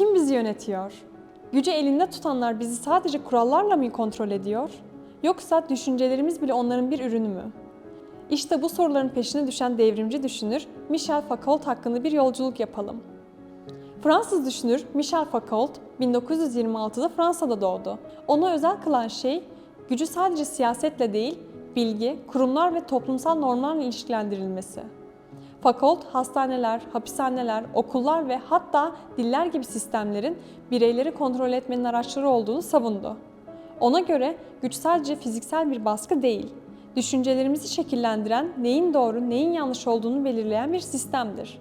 kim bizi yönetiyor? Gücü elinde tutanlar bizi sadece kurallarla mı kontrol ediyor? Yoksa düşüncelerimiz bile onların bir ürünü mü? İşte bu soruların peşine düşen devrimci düşünür Michel Foucault hakkında bir yolculuk yapalım. Fransız düşünür Michel Foucault 1926'da Fransa'da doğdu. Ona özel kılan şey gücü sadece siyasetle değil, bilgi, kurumlar ve toplumsal normlarla ilişkilendirilmesi. Foucault, hastaneler, hapishaneler, okullar ve hatta diller gibi sistemlerin bireyleri kontrol etmenin araçları olduğunu savundu. Ona göre güç sadece fiziksel bir baskı değil, düşüncelerimizi şekillendiren, neyin doğru, neyin yanlış olduğunu belirleyen bir sistemdir.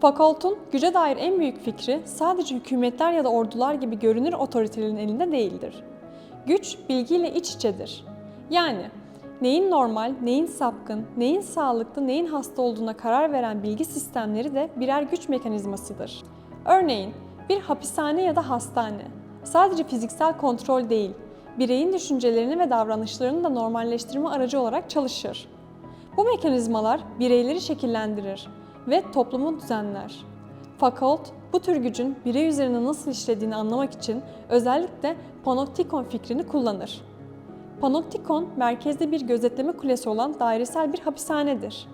Foucault'un güce dair en büyük fikri sadece hükümetler ya da ordular gibi görünür otoritelerin elinde değildir. Güç bilgiyle iç içedir. Yani neyin normal, neyin sapkın, neyin sağlıklı, neyin hasta olduğuna karar veren bilgi sistemleri de birer güç mekanizmasıdır. Örneğin bir hapishane ya da hastane sadece fiziksel kontrol değil, bireyin düşüncelerini ve davranışlarını da normalleştirme aracı olarak çalışır. Bu mekanizmalar bireyleri şekillendirir ve toplumu düzenler. Foucault, bu tür gücün birey üzerine nasıl işlediğini anlamak için özellikle panoptikon fikrini kullanır. Panoptikon, merkezde bir gözetleme kulesi olan dairesel bir hapishanedir.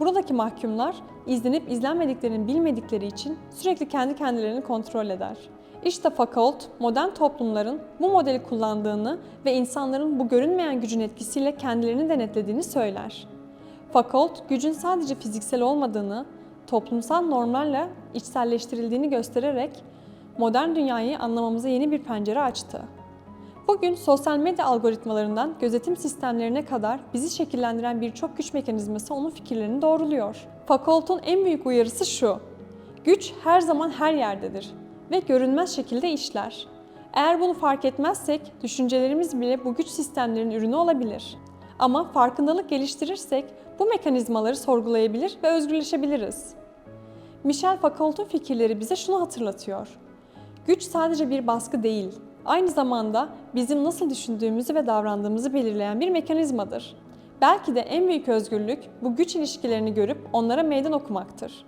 Buradaki mahkumlar izlenip izlenmediklerini bilmedikleri için sürekli kendi kendilerini kontrol eder. İşte Foucault, modern toplumların bu modeli kullandığını ve insanların bu görünmeyen gücün etkisiyle kendilerini denetlediğini söyler. Foucault, gücün sadece fiziksel olmadığını, toplumsal normlarla içselleştirildiğini göstererek modern dünyayı anlamamıza yeni bir pencere açtı. Bugün sosyal medya algoritmalarından gözetim sistemlerine kadar bizi şekillendiren birçok güç mekanizması onun fikirlerini doğruluyor. Foucault'un en büyük uyarısı şu. Güç her zaman her yerdedir ve görünmez şekilde işler. Eğer bunu fark etmezsek düşüncelerimiz bile bu güç sistemlerinin ürünü olabilir. Ama farkındalık geliştirirsek bu mekanizmaları sorgulayabilir ve özgürleşebiliriz. Michel Foucault'un fikirleri bize şunu hatırlatıyor. Güç sadece bir baskı değil, aynı zamanda bizim nasıl düşündüğümüzü ve davrandığımızı belirleyen bir mekanizmadır. Belki de en büyük özgürlük bu güç ilişkilerini görüp onlara meydan okumaktır.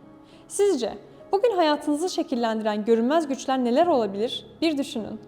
Sizce bugün hayatınızı şekillendiren görünmez güçler neler olabilir? Bir düşünün.